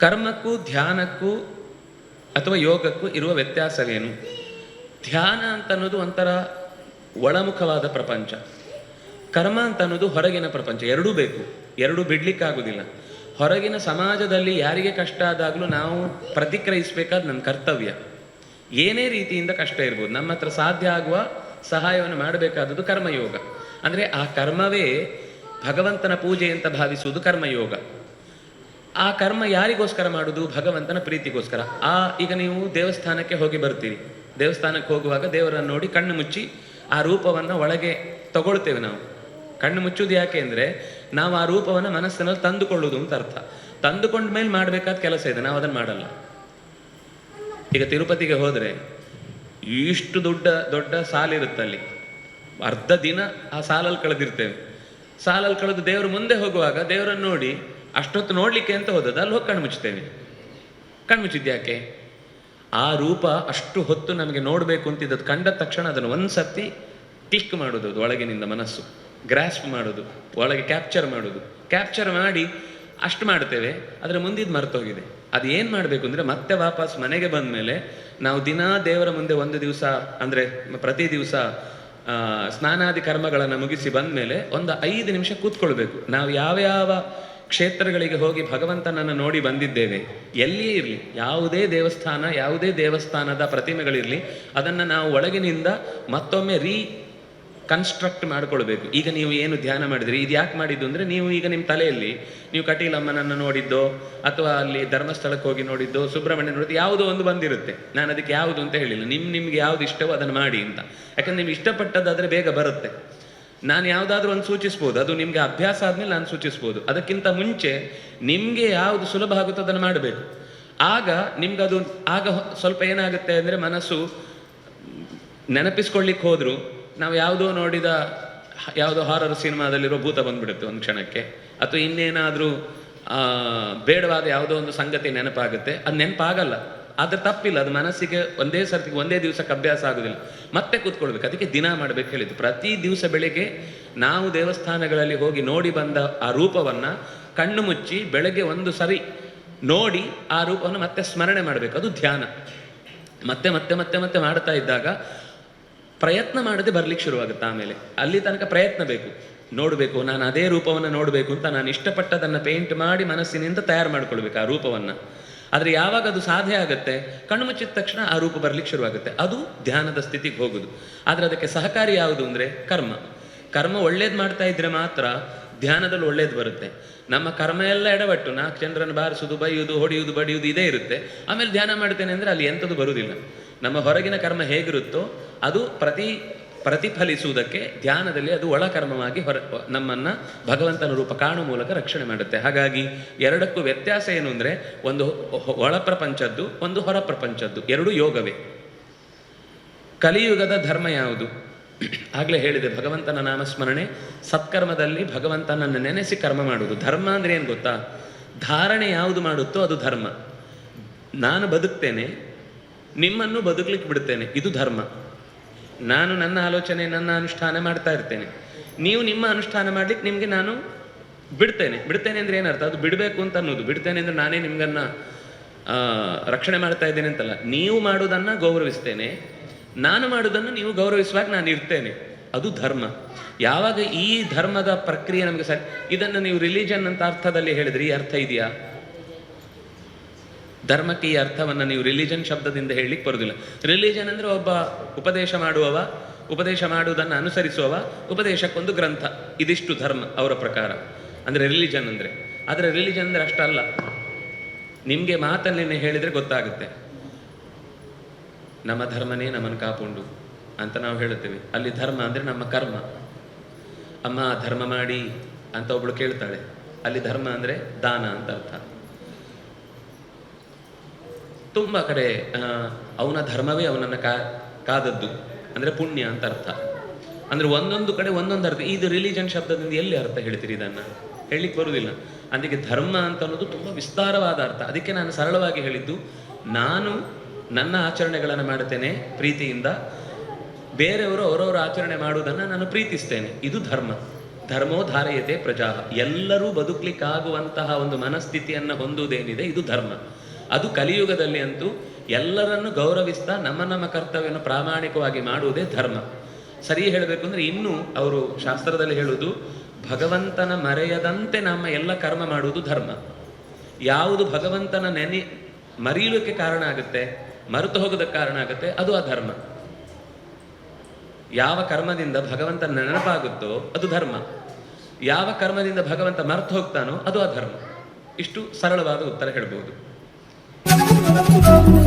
ಕರ್ಮಕ್ಕೂ ಧ್ಯಾನಕ್ಕೂ ಅಥವಾ ಯೋಗಕ್ಕೂ ಇರುವ ವ್ಯತ್ಯಾಸವೇನು? ಧ್ಯಾನ ಅಂತ ಅನ್ನೋದು ಒಂಥರ ಒಳಮುಖವಾದ ಪ್ರಪಂಚ. ಕರ್ಮ ಅಂತ ಅನ್ನೋದು ಹೊರಗಿನ ಪ್ರಪಂಚ. ಎರಡೂ ಬೇಕು. ಎರಡೂ ಬಿಡ್ಲಿಕ್ಕಾಗೋದಿಲ್ಲ. ಹೊರಗಿನ ಸಮಾಜದಲ್ಲಿ ಯಾರಿಗೆ ಕಷ್ಟ ಆದಾಗಲೂ ನಾವು ಪ್ರತಿಕ್ರಿಯಿಸಬೇಕಾದ ನನ್ನ ಕರ್ತವ್ಯ. ಏನೇ ರೀತಿಯಿಂದ ಕಷ್ಟ ಇರ್ಬೋದು. ನಮ್ಮ ಹತ್ರ ಸಾಧ್ಯ ಆಗುವ ಸಹಾಯವನ್ನು ಮಾಡಬೇಕಾದದ್ದು ಕರ್ಮಯೋಗ. ಅಂದರೆ ಆ ಕರ್ಮವೇ ಭಗವಂತನ ಪೂಜೆ ಅಂತ ಭಾವಿಸುವುದು ಕರ್ಮಯೋಗ. ಆ ಕರ್ಮ ಯಾರಿಗೋಸ್ಕರ ಮಾಡುದು? ಭಗವಂತನ ಪ್ರೀತಿಗೋಸ್ಕರ. ಆ, ಈಗ ನೀವು ದೇವಸ್ಥಾನಕ್ಕೆ ಹೋಗಿ ಬರ್ತೀರಿ ದೇವಸ್ಥಾನಕ್ಕೆ ಹೋಗುವಾಗ ದೇವರನ್ನು ನೋಡಿ ಕಣ್ಣು ಮುಚ್ಚಿ ಆ ರೂಪವನ್ನು ಒಳಗೆ ತಗೊಳ್ತೇವೆ ನಾವು. ಕಣ್ಣು ಮುಚ್ಚುವುದು ಯಾಕೆ ಅಂದರೆ, ನಾವು ಆ ರೂಪವನ್ನು ಮನಸ್ಸಿನಲ್ಲಿ ತಂದುಕೊಳ್ಳುವುದು ಅಂತ ಅರ್ಥ. ತಂದುಕೊಂಡ ಮೇಲೆ ಮಾಡಬೇಕಾದ ಕೆಲಸ ಇದೆ, ನಾವು ಅದನ್ನು ಮಾಡಲ್ಲ. ಈಗ ತಿರುಪತಿಗೆ ಹೋದರೆ ಇಷ್ಟು ದೊಡ್ಡ ದೊಡ್ಡ ಸಾಲಿರುತ್ತೆ ಅಲ್ಲಿ ಅರ್ಧ ದಿನ ಆ ಸಾಲಲ್ಲಿ ಕಳೆದಿರ್ತೇವೆ. ಸಾಲಲ್ಲಿ ಕಳೆದು ದೇವರು ಮುಂದೆ ಹೋಗುವಾಗ ದೇವರನ್ನು ನೋಡಿ ಅಷ್ಟೊತ್ತು ನೋಡಲಿಕ್ಕೆ ಅಂತ ಹೋದದ್ದು? ಅಲ್ಲಿ ಹೋಗಿ ಕಣ್ಣು ಕಣ್ಮುಚ್ಚಿದ್ಯಾಕೆ ಆ ರೂಪ ಅಷ್ಟು ಹೊತ್ತು ನಮಗೆ ನೋಡಬೇಕು ಅಂತಿದ್ದದ್ದು ಕಂಡ ತಕ್ಷಣ ಅದನ್ನು ಒಂದು ಸರ್ತಿ ಕ್ಲಿಕ್ ಮಾಡೋದು ಅದು ಒಳಗಿನಿಂದ ಮನಸ್ಸು. ಗ್ರಾಸ್ಪ್ ಮಾಡೋದು ಒಳಗೆ ಕ್ಯಾಪ್ಚರ್ ಮಾಡೋದು ಕ್ಯಾಪ್ಚರ್ ಮಾಡಿ ಅಷ್ಟು ಮಾಡ್ತೇವೆ ಅದರ ಮುಂದಿದ್ದು ಮರ್ತೋಗಿದೆ. ಅದು ಏನು ಮಾಡಬೇಕು ಅಂದರೆ ಮತ್ತೆ ವಾಪಸ್ ಮನೆಗೆ ಬಂದ ಮೇಲೆ ನಾವು ದಿನಾ ದೇವರ ಮುಂದೆ ಒಂದು ದಿವಸ, ಅಂದರೆ ಪ್ರತಿ ದಿವಸ ಸ್ನಾನಾದಿ ಕರ್ಮಗಳನ್ನು ಮುಗಿಸಿ ಬಂದ ಮೇಲೆ ಒಂದು ಐದು ನಿಮಿಷ ಕೂತ್ಕೊಳ್ಬೇಕು. ನಾವು ಯಾವ ಯಾವ ಕ್ಷೇತ್ರಗಳಿಗೆ ಹೋಗಿ ಭಗವಂತನನ್ನು ನೋಡಿ ಬಂದಿದ್ದೇವೆ. ಎಲ್ಲಿಯೇ ಇರಲಿ, ಯಾವುದೇ ದೇವಸ್ಥಾನ, ಯಾವುದೇ ದೇವಸ್ಥಾನದ ಪ್ರತಿಮೆಗಳಿರಲಿ, ಅದನ್ನು ನಾವು ಒಳಗಿನಿಂದ ಮತ್ತೊಮ್ಮೆ ರೀ ಕನ್ಸ್ಟ್ರಕ್ಟ್ ಮಾಡ್ಕೊಳ್ಬೇಕು. ಈಗ ನೀವು ಏನು ಧ್ಯಾನ ಮಾಡಿದ್ರಿ? ಇದು ಯಾಕೆ ಮಾಡಿದ್ದು ಅಂದರೆ ನೀವು ಈಗ ನಿಮ್ಮ ತಲೆಯಲ್ಲಿ, ನೀವು ಕಟೀಲಮ್ಮನನ್ನು ನೋಡಿದ್ದೋ, ಅಥವಾ ಅಲ್ಲಿ ಧರ್ಮಸ್ಥಳಕ್ಕೆ ಹೋಗಿ ನೋಡಿದ್ದೋ, ಸುಬ್ರಹ್ಮಣ್ಯ ನೋಡಿದ್ದು, ಯಾವುದೋ ಒಂದು ಬಂದಿರುತ್ತೆ. ನಾನು ಅದಕ್ಕೆ ಯಾವುದು ಅಂತ ಹೇಳಿಲ್ಲ. ನಿಮ್ಮ ನಿಮ್ಗೆ ಯಾವುದು ಇಷ್ಟವೋ ಅದನ್ನು ಮಾಡಿ ಅಂತ. ಯಾಕಂದ್ರೆ ನಿಮ್ಗೆ ಇಷ್ಟಪಟ್ಟದ್ದಾದರೆ ಬೇಗ ಬರುತ್ತೆ. ನಾನು ಯಾವುದಾದ್ರೂ ಒಂದು ಸೂಚಿಸ್ಬೋದು, ಅದು ನಿಮಗೆ ಅಭ್ಯಾಸ ಆದ್ಮೇಲೆ ನಾನು ಸೂಚಿಸ್ಬೋದು. ಅದಕ್ಕಿಂತ ಮುಂಚೆ ನಿಮಗೆ ಯಾವುದು ಸುಲಭ ಆಗುತ್ತೋ ಅದನ್ನು ಮಾಡಬೇಕು. ಆಗ ನಿಮ್ಗೆ ಅದು ಆಗ ಸ್ವಲ್ಪ ಏನಾಗುತ್ತೆ ಅಂದರೆ ಮನಸ್ಸು ನೆನಪಿಸ್ಕೊಳ್ಳಿಕ್ಕೆ ಹೋದ್ರು, ನಾವು ಯಾವುದೋ ನೋಡಿದ ಯಾವುದೋ ಹಾರರ್ ಸಿನಿಮಾದಲ್ಲಿರೋ ಭೂತ ಬಂದ್ಬಿಡುತ್ತೆ ಒಂದು ಕ್ಷಣಕ್ಕೆ. ಅಥವಾ ಇನ್ನೇನಾದರೂ ಬೇಡವಾದ ಯಾವುದೋ ಒಂದು ಸಂಗತಿ ನೆನಪಾಗುತ್ತೆ. ಅದು ನೆನಪಾಗಲ್ಲ. ಆದ್ರೆ ತಪ್ಪಿಲ್ಲ, ಅದು ಮನಸ್ಸಿಗೆ ಒಂದೇ ಸರ್ತಿಗೆ ಒಂದೇ ದಿವಸಕ್ಕೆ ಅಭ್ಯಾಸ ಆಗೋದಿಲ್ಲ. ಮತ್ತೆ ಕೂತ್ಕೊಳ್ಬೇಕು, ಅದಕ್ಕೆ ದಿನ ಮಾಡ್ಬೇಕು ಹೇಳಿದ್ದು. ಪ್ರತಿ ದಿವಸ ಬೆಳಿಗ್ಗೆ ನಾವು ದೇವಸ್ಥಾನಗಳಲ್ಲಿ ಹೋಗಿ ನೋಡಿ ಬಂದ ಆ ರೂಪವನ್ನ ಕಣ್ಣು ಮುಚ್ಚಿ ಬೆಳಗ್ಗೆ ಒಂದು ಸರಿ ನೋಡಿ ಆ ರೂಪವನ್ನು ಮತ್ತೆ ಸ್ಮರಣೆ ಮಾಡಬೇಕು. ಅದು ಧ್ಯಾನ. ಮತ್ತೆ ಮತ್ತೆ ಮತ್ತೆ ಮತ್ತೆ ಮಾಡ್ತಾ ಇದ್ದಾಗ ಪ್ರಯತ್ನ ಮಾಡದೆ ಬರ್ಲಿಕ್ಕೆ ಶುರುವಾಗುತ್ತೆ ಆಮೇಲೆ. ಅಲ್ಲಿ ತನಕ ಪ್ರಯತ್ನ ಬೇಕು. ನೋಡಬೇಕು, ನಾನು ಅದೇ ರೂಪವನ್ನು ನೋಡಬೇಕು ಅಂತ ನಾನು ಇಷ್ಟಪಟ್ಟದನ್ನು ಪೇಂಟ್ ಮಾಡಿ ಮನಸ್ಸಿನಿಂದ ತಯಾರು ಮಾಡ್ಕೊಳ್ಬೇಕು ಆ ರೂಪವನ್ನು. ಆದರೆ ಯಾವಾಗ ಅದು ಸಾಧ್ಯ ಆಗುತ್ತೆ? ಕಣ್ಣು ಮುಚ್ಚಿದ ತಕ್ಷಣ ಆ ರೂಪ ಬರಲಿಕ್ಕೆ ಶುರುವಾಗುತ್ತೆ. ಅದು ಧ್ಯಾನದ ಸ್ಥಿತಿಗೆ ಹೋಗುದು. ಆದರೆ ಅದಕ್ಕೆ ಸಹಕಾರಿ ಯಾವುದು ಅಂದರೆ ಕರ್ಮ. ಕರ್ಮ ಒಳ್ಳೇದು ಮಾಡ್ತಾ ಇದ್ರೆ ಮಾತ್ರ ಧ್ಯಾನದಲ್ಲಿ ಒಳ್ಳೇದು ಬರುತ್ತೆ. ನಮ್ಮ ಕರ್ಮ ಎಲ್ಲ ಎಡವಟ್ಟು. ನಾಲ್ಕು ಜನರನ್ನು ಬಾರಿಸುವುದು ಬೈಯುವುದು ಹೊಡೆಯುವುದು ಬಡಿಯುವುದು ಇದೇ ಇರುತ್ತೆ. ಆಮೇಲೆ ಧ್ಯಾನ ಮಾಡ್ತೇನೆ ಅಂದರೆ ಅಲ್ಲಿ ಎಂಥದ್ದು ಬರುವುದಿಲ್ಲ. ನಮ್ಮ ಹೊರಗಿನ ಕರ್ಮ ಹೇಗಿರುತ್ತೋ ಅದು ಪ್ರತಿ ಪ್ರತಿಫಲಿಸುವುದಕ್ಕೆ ಧ್ಯಾನದಲ್ಲಿ ಅದು ಒಳಕರ್ಮವಾಗಿ ಹೊರ, ನಮ್ಮನ್ನ ಭಗವಂತನ ರೂಪ ಕಾಣುವ ಮೂಲಕ ರಕ್ಷಣೆ ಮಾಡುತ್ತೆ. ಹಾಗಾಗಿ ಎರಡಕ್ಕೂ ವ್ಯತ್ಯಾಸ ಏನು ಅಂದರೆ ಒಂದು ಒಳ ಪ್ರಪಂಚದ್ದು, ಒಂದು ಹೊರ ಪ್ರಪಂಚದ್ದು, ಎರಡು ಯೋಗವೇ. ಕಲಿಯುಗದ ಧರ್ಮ ಯಾವುದು? ಆಗಲೇ ಹೇಳಿದೆ, ಭಗವಂತನ ನಾಮಸ್ಮರಣೆ, ಸತ್ಕರ್ಮದಲ್ಲಿ ಭಗವಂತನನ್ನು ನೆನೆಸಿ ಕರ್ಮ ಮಾಡುವುದು. ಧರ್ಮ ಅಂದರೆ ಏನು ಗೊತ್ತಾ? ಧಾರಣೆ ಯಾವುದು ಮಾಡುತ್ತೋ ಅದು ಧರ್ಮ. ನಾನು ಬದುಕ್ತೇನೆ, ನಿಮ್ಮನ್ನು ಬದುಕಲಿಕ್ಕೆ ಬಿಡ್ತೇನೆ, ಇದು ಧರ್ಮ. ನಾನು ನನ್ನ ಆಲೋಚನೆ, ನನ್ನ ಅನುಷ್ಠಾನ ಮಾಡ್ತಾ ಇರ್ತೇನೆ. ನೀವು ನಿಮ್ಮ ಅನುಷ್ಠಾನ ಮಾಡ್ಲಿಕ್ಕೆ ನಿಮಗೆ ನಾನು ಬಿಡ್ತೇನೆ. ಬಿಡ್ತೇನೆ ಅಂದ್ರೆ ಏನರ್ಥ? ಅದು ಬಿಡಬೇಕು ಅಂತ ಅನ್ನೋದು. ಬಿಡ್ತೇನೆ ಅಂದ್ರೆ ನಾನೇ ನಿಮ್ಗನ್ನ ರಕ್ಷಣೆ ಮಾಡ್ತಾ ಇದ್ದೇನೆ ಅಂತಲ್ಲ. ನೀವು ಮಾಡುವುದನ್ನ ಗೌರವಿಸ್ತೇನೆ. ನಾನು ಮಾಡುವುದನ್ನು ನೀವು ಗೌರವಿಸುವಾಗ ನಾನು ಇರ್ತೇನೆ. ಅದು ಧರ್ಮ. ಯಾವಾಗ ಈ ಧರ್ಮದ ಪ್ರಕ್ರಿಯೆ ನಮಗೆ ಸರಿ, ಇದನ್ನು ನೀವು ರಿಲಿಜನ್ ಅಂತ ಅರ್ಥದಲ್ಲಿ ಹೇಳಿದ್ರಿ ಈ ಅರ್ಥ ಇದೆಯಾ? ಧರ್ಮಕ್ಕೆ ಈ ಅರ್ಥವನ್ನು ನೀವು ರಿಲಿಜನ್ ಶಬ್ದದಿಂದ ಹೇಳಲಿಕ್ಕೆ ಬರುವುದಿಲ್ಲ ರಿಲಿಜನ್ ಅಂದ್ರೆ ಒಬ್ಬ ಉಪದೇಶ ಮಾಡುವವ, ಉಪದೇಶ ಮಾಡುವುದನ್ನು ಅನುಸರಿಸುವವ, ಉಪದೇಶಕ್ಕೊಂದು ಗ್ರಂಥ. ಇದಿಷ್ಟು ಧರ್ಮ, ಅವರ ಪ್ರಕಾರ. ಅಂದ್ರೆ ರಿಲಿಜನ್ ಅಂದ್ರೆ. ಆದರೆ ರಿಲಿಜನ್ ಅಂದ್ರೆ ಅಷ್ಟಲ್ಲ. ನಿಮಗೆ ಮಾತಲ್ಲಿ ಹೇಳಿದ್ರೆ ಗೊತ್ತಾಗುತ್ತೆ. ನಮ್ಮ ಧರ್ಮನೇ ನಮ್ಮನ್ನು ಕಾಪುಂಡು ಅಂತ ನಾವು ಹೇಳುತ್ತೇವೆ. ಅಲ್ಲಿ ಧರ್ಮ ಅಂದ್ರೆ ನಮ್ಮ ಕರ್ಮ. ಅಮ್ಮ ಧರ್ಮ ಮಾಡಿ ಅಂತ ಒಬ್ಬಳು ಕೇಳ್ತಾಳೆ. ಅಲ್ಲಿ ಧರ್ಮ ಅಂದ್ರೆ ದಾನ ಅಂತ ಅರ್ಥ. ತುಂಬ ಕಡೆ ಅವನ ಧರ್ಮವೇ ಅವನನ್ನು ಕಾ, ಕಾದದ್ದು. ಅಂದ್ರೆ ಪುಣ್ಯ ಅಂತ ಅರ್ಥ. ಅಂದ್ರೆ ಒಂದೊಂದು ಕಡೆ ಒಂದೊಂದು ಅರ್ಥ. ಇದು ರಿಲಿಜನ್ ಶಬ್ದದಿಂದ ಎಲ್ಲಿ ಅರ್ಥ ಹೇಳ್ತೀರಿ ಇದನ್ನು? ಹೇಳಲಿಕ್ಕೆ ಬರುವುದಿಲ್ಲ. ಅದಕ್ಕೆ ಧರ್ಮ ಅಂತ ಅನ್ನೋದು ತುಂಬ ವಿಸ್ತಾರವಾದ ಅರ್ಥ. ಅದಕ್ಕೆ ನಾನು ಸರಳವಾಗಿ ಹೇಳಿದ್ದು, ನಾನು ನನ್ನ ಆಚರಣೆಗಳನ್ನು ಮಾಡುತ್ತೇನೆ ಪ್ರೀತಿಯಿಂದ. ಬೇರೆಯವರು ಅವರವರ ಆಚರಣೆ ಮಾಡುವುದನ್ನು ನಾನು ಪ್ರೀತಿಸ್ತೇನೆ. ಇದು ಧರ್ಮ. ಧರ್ಮೋ ಧಾರಯತೆ ಪ್ರಜಾ ಎಲ್ಲರೂ ಬದುಕಲಿಕ್ಕಾಗುವಂತಹ ಒಂದು ಮನಸ್ಥಿತಿಯನ್ನು ಹೊಂದುವುದೇನಿದೆ, ಇದು ಧರ್ಮ. ಅದು ಕಲಿಯುಗದಲ್ಲಿ ಅಂತೂ ಎಲ್ಲರನ್ನು ಗೌರವಿಸ್ತಾ ನಮ್ಮ ನಮ್ಮ ಕರ್ತವ್ಯವನ್ನು ಪ್ರಾಮಾಣಿಕವಾಗಿ ಮಾಡುವುದೇ ಧರ್ಮ. ಸರಿ ಹೇಳಬೇಕು ಅಂದ್ರೆ ಇನ್ನು ಅವರು ಶಾಸ್ತ್ರದಲ್ಲಿ ಹೇಳುವುದು, ಭಗವಂತನ ಮರೆಯದಂತೆ ನಮ್ಮ ಎಲ್ಲ ಕರ್ಮ ಮಾಡುವುದು ಧರ್ಮ. ಯಾವುದು ಭಗವಂತನ ನೆನೆ ಮರೆಯಲಿಕ್ಕೆ ಕಾರಣ ಆಗುತ್ತೆ, ಮರೆತು ಹೋಗೋದಕ್ಕೆ ಕಾರಣ ಆಗುತ್ತೆ, ಅದು ಅಧರ್ಮ ಯಾವ ಕರ್ಮದಿಂದ ಭಗವಂತನ ನೆನಪಾಗುತ್ತೋ ಅದು ಧರ್ಮ. ಯಾವ ಕರ್ಮದಿಂದ ಭಗವಂತ ಮರೆತು ಹೋಗ್ತಾನೋ ಅದು ಅಧರ್ಮ ಇಷ್ಟು ಸರಳವಾದ ಉತ್ತರ ಹೇಳ್ಬೋದು. Thank you.